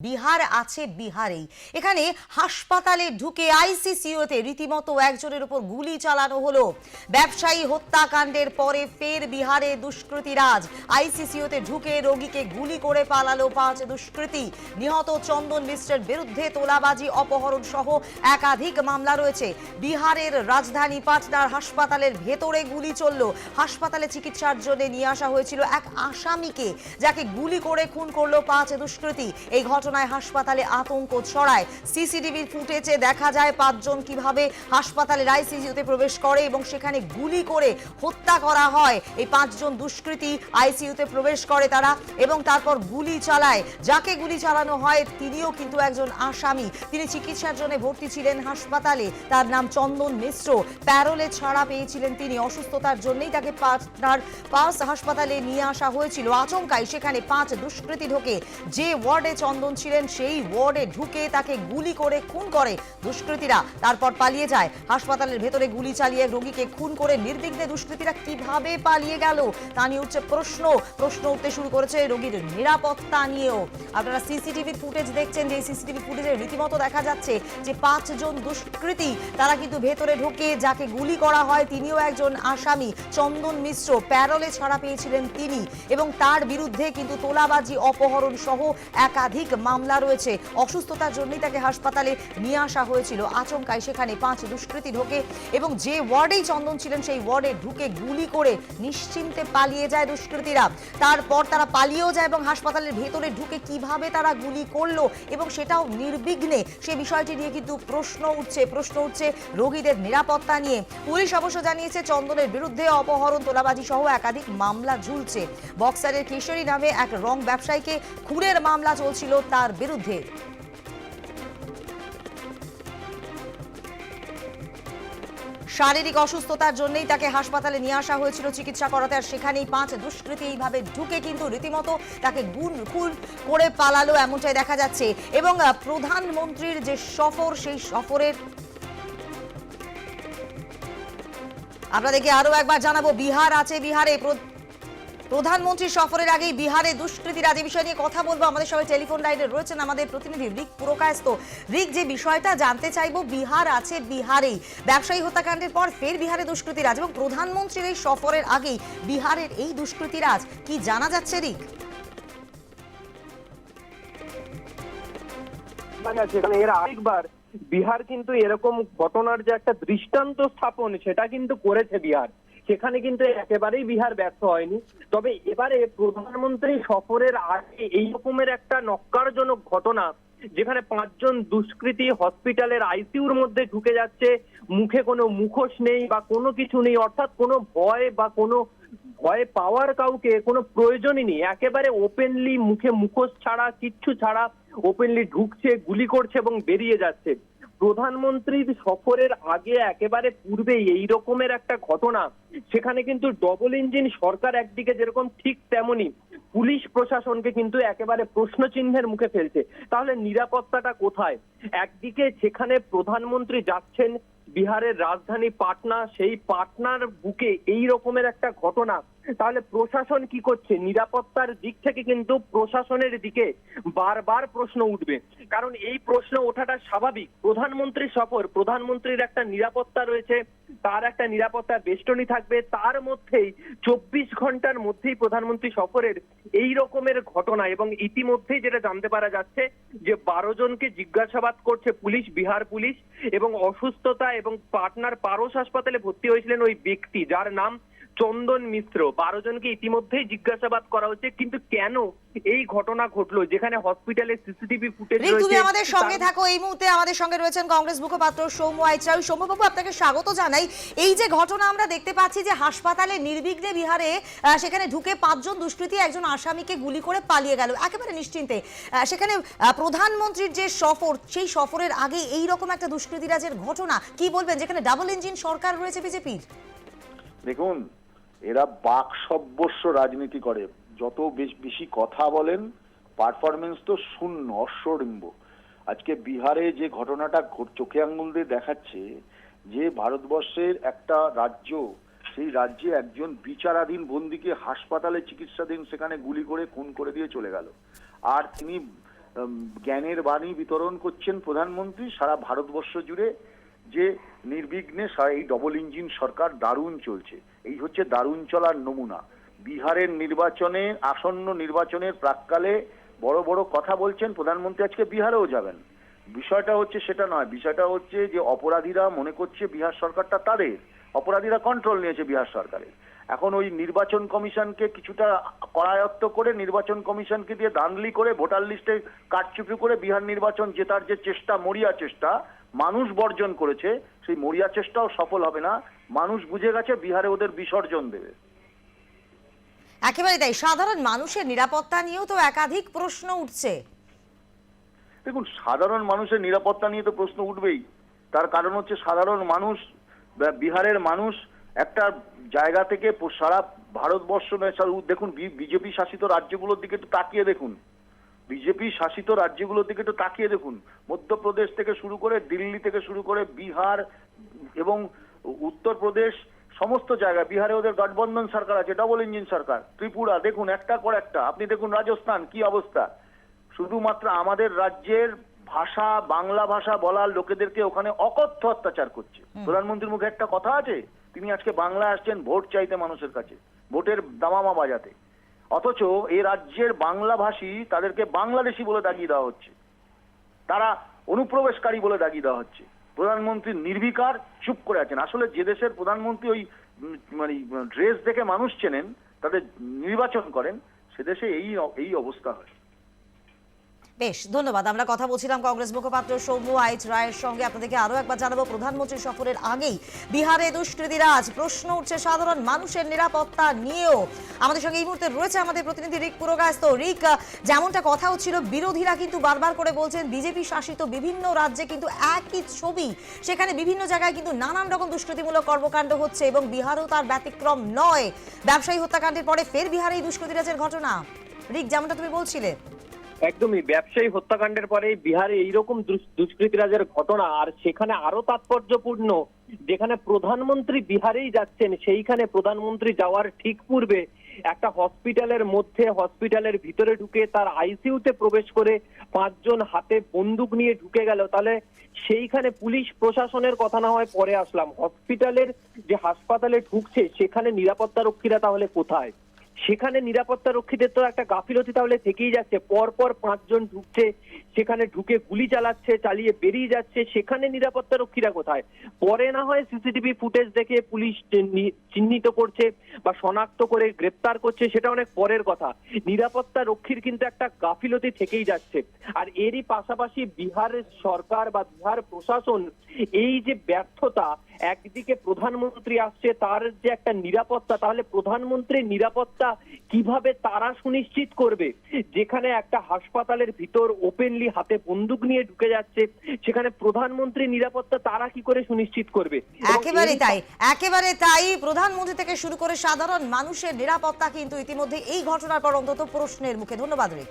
বিহার আছে বিহারেই। এখানে হাসপাতালে ঢুকে আইসিসিউতে রীতিমতো একজনের উপর গুলি চালানো হলো। ব্যবসায়ী হত্যাকাণ্ডের পরে ফের বিহারে দুষ্কৃতীরাজ আইসিসিউতে ঢুকে রোগীকে গুলি করে পালালো পাঁচ দুষ্কৃতী। নিহত চন্দন মিশ্রের বিরুদ্ধে তোলাবাজি, অপহরণ সহ একাধিক মামলা রয়েছে। বিহারের রাজধানী পাটনার হাসপাতালের ভেতরে গুলি চলল। হাসপাতালে চিকিৎসার জন্য নিয়ে আসা হয়েছিল এক আসামিকে, যাকে গুলি করে খুন করল পাঁচ দুষ্কৃতী। এই ঘটনায় হাসপাতালে আতঙ্ক ছড়ায়। সিসিটিভির ফুটেজে দেখা যায় পাঁচজন কীভাবে হাসপাতালের আইসিইউতে প্রবেশ করে এবং সেখানে গুলি করে হত্যা করা হয়। এই পাঁচজন দুষ্কৃতী আইসিইউতে প্রবেশ করে তারা এবং তারপর গুলি চালায়। যাকে গুলি চালানো হয় তিনিও কিন্তু একজন আসামি। তিনি চিকিৎসার জন্য ভর্তি ছিলেন হাসপাতালে। তার নাম চন্দন মিশ্র। প্যারোলে ছাড়া পেয়েছিলেন তিনি। অসুস্থতার জন্যই তাকে পাটনার পাস হাসপাতালে নিয়ে আসা হয়েছিল। আচমকাই সেখানে পাঁচ দুষ্কৃতী ঢোকে। যে ওয়ার্ডে চন্দন ছিলেন, সেই ওয়ার্ডে ঢুকে তাকে গুলি করে খুন করে দুষ্কৃতীরা। তারপর পালিয়ে যায়। হাসপাতালের ভেতরে গুলি চালিয়ে রোগীকে খুন করে নির্বিঘ্নে দুষ্কৃতীরা কীভাবে পালিয়ে গেল, তা নিয়ে উঠছে প্রশ্ন। প্রশ্ন উঠতে শুরু করেছে রোগীর নিরাপত্তা নিয়েও। আপনারা সিসিটিভি ফুটেজ দেখছেন যে সিসিটিভি ফুটেজে রীতিমতো দেখা যাচ্ছে যে, পাঁচজন দুষ্কৃতী, তারা কিন্তু ভেতরে ঢোকে যাকে গুলি করা হয় তিনিও একজন আসামি। চন্দন মিশ্র প্যারলে ছাড়া পেয়েছিলেন তিনি এবং তার বিরুদ্ধে কিন্তু তোলাবাজি অপহরণ সহ একাধিক মামলা রয়েছে। অসুস্থতার জন্যই তাকে হাসপাতালে নিয়ে আসা হয়েছিল। আচমকায় সেখানে পাঁচ দুষ্কৃতী ঢোকে এবং যে ওয়ার্ডেই চন্দন ছিলেন সেই ওয়ার্ডে ঢুকে গুলি করে নিশ্চিন্তে পালিয়ে যায় দুষ্কৃতীরা। তারপর তারা পালিয়েও যায় এবং হাসপাতালের ভেতরে ঢুকে কীভাবে তারা গুলি করল এবং সেটাও নির্বিঘ্নে। সে বিষয়টি নিয়ে কিন্তু প্রশ্ন উঠছে প্রশ্ন উঠছে রোগীদের নিরাপত্তা নিয়ে। পুলিশ অবশ্য জানিয়েছে, চন্দনের বিরুদ্ধে অপহরণ, তোলাবাজি সহ একাধিক মামলা ঝুলছে। বক্সারের কিশোরী নামে এক রং ব্যবসায়ীকে খুনের মামলা চলছিল তার বিরুদ্ধে। শারীরিক অসুস্থতার জন্যই তাকে হাসপাতালে নিয়ে আসা হয়েছিল, চিকিৎসা করাতে, আর সেখানেই পাঁচ দুষ্কৃতী এইভাবে ঢুকে কিন্তু রীতিমতো তাকে গুণ খুন করে পালালো এমনটাই দেখা যাচ্ছে। এবং প্রধানমন্ত্রীর যে সফর, সেই সফরের আপনাদেরকে আরও একবার জানাব, বিহার আছে, বিহারে প্রধানমন্ত্রী সফরের আগেই বিহারে দুষ্কৃতীরা যে বিষয় নিয়ে কথা বলব, আমাদের সবাই টেলিফোন লাইনে রয়েছেন আমাদের প্রতিনিধি রিক পুরকায়স্ত রিক, যে বিষয়টা জানতে চাইব, বিহার আছে বিহারেই। ব্যবসায়ী হত্যাকাণ্ডের পর ফের বিহারে দুষ্কৃতীরাজ এবং প্রধানমন্ত্রীর এই সফরের আগেই বিহারের এই দুষ্কৃতীরাজ কি জানা যাচ্ছে রিক? মানে বিহার কিন্তু এরকম ঘটনার যে একটা দৃষ্টান্ত স্থাপন, সেটা কিন্তু করেছে বিহার। সেখানে কিন্তু একেবারেই বিহার ব্যর্থ হয়নি। তবে এবারে প্রধানমন্ত্রী সফরের আগে এই রকমের একটা নক্কারজনক ঘটনা, যেখানে পাঁচজন দুষ্কৃতী হসপিটালের আইসিইউর মধ্যে ঢুকে যাচ্ছে, মুখে কোনো মুখোশ নেই বা কোনো কিছু নেই, অর্থাৎ কোনো ভয় বা কোনো ভয় পাওয়ার কাউকে কোনো প্রয়োজনই নেই। একেবারে ওপেনলি মুখে মুখোশ ছাড়া, কিচ্ছু ছাড়া ওপেনলি ঢুকছে, গুলি করছে এবং বেরিয়ে যাচ্ছে। প্রধানমন্ত্রীর সফরের আগে একেবারে পূর্বেই এই রকমের একটা ঘটনা। সেখানে কিন্তু ডবল ইঞ্জিন সরকার একদিকে যেরকম ঠিক তেমনি পুলিশ প্রশাসনকে কিন্তু একেবারে প্রশ্ন চিহ্নের মুখে ফেলছে। তাহলে নিরাপত্তাটা কোথায়? একদিকে সেখানে প্রধানমন্ত্রী যাচ্ছেন বিহারের রাজধানী পাটনা। সেই পাটনার বুকে এই রকমের একটা ঘটনা তাহলে প্রশাসন কি করছে? নিরাপত্তার দিক থেকে কিন্তু প্রশাসনের দিকে বারবার প্রশ্ন উঠবে। কারণ এই প্রশ্ন ওঠাটা স্বাভাবিক। প্রধানমন্ত্রী সফর, প্রধানমন্ত্রীর একটা নিরাপত্তা রয়েছে, তার একটা নিরাপত্তা বেষ্টনী থাকবে, তার মধ্যেই চব্বিশ ঘণ্টার মধ্যেই প্রধানমন্ত্রী সফরের এই রকমের ঘটনা এবং ইতিমধ্যেই যেটা জানতে পারা যাচ্ছে যে বারো জনকে জিজ্ঞাসাবাদ করছে পুলিশ, বিহার পুলিশ এবং অসুস্থতা এবং পাটনার পারস হাসপাতালে ভর্তি হয়েছিলেন ওই ব্যক্তি, যার নাম চন্দন মিশ্র। বারো জনকে ইতিমধ্যেই জিজ্ঞাসাবাদ করা হচ্ছে কিন্তু কেন এই ঘটনা ঘটলো? যেখানে হসপিটালে সিসিটিভি ফুটেজ রিক তুমি আমাদের সঙ্গে থাকো। এই মুহূর্তে আমাদের সঙ্গে রয়েছেন কংগ্রেস মুখপাত্র সৌম্য আইচরাই সৌম্যবাবু আপনাকে স্বাগত জানাই। এই যে ঘটনা আমরা দেখতে পাচ্ছি যে হাসপাতালে নির্বিঘ্নে বিহারে আহ, সেখানে ঢুকে পাঁচজন দুষ্কৃতী একজন আসামিকে গুলি করে পালিয়ে গেল। একেবারে নিশ্চিন্তে আহ, সেখানে আহ, প্রধানমন্ত্রীর যে সফর সেই সফরের আগে এই রকম একটা দুষ্কৃতীরাজের ঘটনা কি বলবেন? যেখানে ডাবল ইঞ্জিন সরকার রয়েছে বিজেপির? দেখুন এরা বাক সব্যস্য রাজনীতি করে। যত বেশ- বেশি কথা বলেন পারফরমেন্স তো শূন্য অশ্বরিম্ব আজকে বিহারে যে ঘটনাটা চোখে আঙ্গুল দিয়ে দেখাচ্ছে, যে ভারতবর্ষের একটা রাজ্য, সেই রাজ্যে একজন বিচারাধীন বন্দীকে হাসপাতালে চিকিৎসাধীন সেখানে গুলি করে, খুন করে দিয়ে চলে গেল। আর তিনি জ্ঞানের বাণী বিতরণ করছেন প্রধানমন্ত্রী, সারা ভারতবর্ষ জুড়ে। যে নির্বিঘ্নে এই ডবল ইঞ্জিন সরকার দারুণ চলছে। এই হচ্ছে দারুণ চলার নমুনা। বিহারের নির্বাচনে, আসন্ন নির্বাচনের প্রাককালে বড় বড় কথা বলছেন প্রধানমন্ত্রী, আজকে বিহারেও যাবেন। বিষয়টা হচ্ছে সেটা নয়, বিষয়টা হচ্ছে যে অপরাধীরা মনে করছে বিহার সরকারটা তাদের। অপরাধীরা কন্ট্রোল নিয়েছে বিহার সরকারের। এখন ওই নির্বাচন কমিশনকে কিছুটা করায়ত্ত করে, নির্বাচন কমিশনকে দিয়ে দানলি করে, ভোটার লিস্টে কারচুপি করে বিহার নির্বাচন জেতার যে চেষ্টা, মরিয়া চেষ্টা মানুষ বর্জন করেছে সেই মরিয়া চেষ্টাও সফল হবে না। মানুষ বুঝে গেছে বিহারে ওদের বিসর্জন দেবে। একেবারে তাই সাধারণ মানুষের নিরাপত্তা নিয়েও তো একাধিক প্রশ্ন উঠছে। দেখুন সাধারণ মানুষের নিরাপত্তা নিয়ে তো প্রশ্ন উঠবেই। তার কারণ হচ্ছে সাধারণ মানুষ বিহারের মানুষ একটা জায়গা থেকে সারা ভারতবর্ষ নয়, দেখুন বিজেপি শাসিত রাজ্যগুলোর দিকে একটু তাকিয়ে দেখুন। বিজেপি শাসিত রাজ্যগুলোর দিকে একটু তাকিয়ে দেখুন। মধ্যপ্রদেশ থেকে শুরু করে দিল্লি থেকে শুরু করে বিহার এবং উত্তরপ্রদেশ সমস্ত জায়গায়। বিহারে ওদের গঠবন্ধন সরকার আছে ডবল ইঞ্জিন সরকার। ত্রিপুরা দেখুন একটা পর একটা। আপনি দেখুন রাজস্থান কি অবস্থা? শুধুমাত্র আমাদের রাজ্যের ভাষা বাংলা ভাষা বলার লোকেদেরকে ওখানে অকথ্য অত্যাচার করছে। প্রধানমন্ত্রীর মুখে একটা কথা আছে? তিনি আজকে বাংলা আসছেন ভোট চাইতে মানুষের কাছে। ভোটের দামামা বাজাতে। অথচ এ রাজ্যের বাংলাভাষী তাদেরকে বাংলাদেশি বলে দাগিয়ে দেওয়া হচ্ছে। তারা অনুপ্রবেশকারী বলে দাগিয়ে দেওয়া হচ্ছে। প্রধানমন্ত্রী নির্বিকার চুপ করে আছেন। আসলে যে দেশের প্রধানমন্ত্রী ওই মানে ড্রেস দেখে মানুষ চেনেন, তাদের নির্বাচন করেন, সে দেশে এই এই অবস্থা হয়। বেশ, ধন্যবাদ। আমরা কথা বলছিলাম কংগ্রেস মুখপাত্র সৌম্য আইচ রায়ের সঙ্গে। আপনাদেরকে আরও একবার জানাব, প্রধানমন্ত্রী সফরের আগেই বিহারে দুষ্কৃতীরাজ প্রশ্ন উঠছে সাধারণ মানুষের নিরাপত্তা নিয়েও। আমাদের সঙ্গে এই মুহূর্তে রয়েছে আমাদের প্রতিনিধি রিক পুরোগায়স্ত। রিক, যেমনটা কথা হচ্ছিল বিরোধীরা কিন্তু বারবার করে বলছেন, বিজেপি শাসিত বিভিন্ন রাজ্যে কিন্তু একই ছবি। সেখানে বিভিন্ন জায়গায় কিন্তু নানান রকম দুষ্কৃতিমূলক কর্মকাণ্ড হচ্ছে এবং বিহারও তার ব্যতিক্রম নয়। ব্যবসায়ী হত্যাকাণ্ডের পরে ফের বিহারে এই দুষ্কৃতীরাজের ঘটনা। রিক, যেমনটা তুমি বলছিলে। একদমই ব্যবসায়ী হত্যাকাণ্ডের পরে বিহারে এইরকম দুষ- দুষ্কৃতিরাজের ঘটনা, আর সেখানে আরও তাৎপর্যপূর্ণ, যেখানে প্রধানমন্ত্রী বিহারেই যাচ্ছেন, সেইখানে প্রধানমন্ত্রী যাওয়ার ঠিক পূর্বে একটা হসপিটালের মধ্যে, হসপিটালের ভিতরে ঢুকে তার আইসিইউতে প্রবেশ করে পাঁচজন হাতে বন্দুক নিয়ে ঢুকে গেল। তাহলে সেইখানে পুলিশ প্রশাসনের কথা না হয় পরে আসলাম। হসপিটালের যে হাসপাতালে ঢুকছে, সেখানে নিরাপত্তা রক্ষীরা তাহলে কোথায়? সেখানে নিরাপত্তা রক্ষীদের তো একটা গাফিলতি তাহলে থেকেই যাচ্ছে। পর পর পাঁচজন ঢুকছে, সেখানে ঢুকে গুলি চালাচ্ছে, চালিয়ে বেরিয়ে যাচ্ছে। সেখানে নিরাপত্তা রক্ষীরা কোথায়? পরে না হয় সিসিটিভি ফুটেজ দেখে পুলিশ চিহ্নি- চিহ্নিত করছে বা শনাক্ত করে গ্রেপ্তার করছে, সেটা অনেক পরের কথা। নিরাপত্তা রক্ষীর কিন্তু একটা গাফিলতি থেকেই যাচ্ছে। আর এরই পাশাপাশি বিহারের সরকার বা বিহার প্রশাসন এই যে ব্যর্থতা একদিকে প্রধানমন্ত্রী আসছে তার যে একটা নিরাপত্তা তাহলে প্রধানমন্ত্রীর নিরাপত্তা কীভাবে তারা সুনিশ্চিত করবে? যেখানে একটা হাসপাতালের ভিতর ওপেনলি হাতে বন্দুক নিয়ে ঢুকে যাচ্ছে সেখানে প্রধানমন্ত্রী নিরাপত্তা তারা কি করে সুনিশ্চিত করবে? একেবারে তাই একেবারে তাই প্রধানমন্ত্রী থেকে শুরু করে সাধারণ মানুষের নিরাপত্তা কিন্তু ইতিমধ্যে এই ঘটনার পর অন্তত প্রশ্নের মুখে। ধন্যবাদ রিক।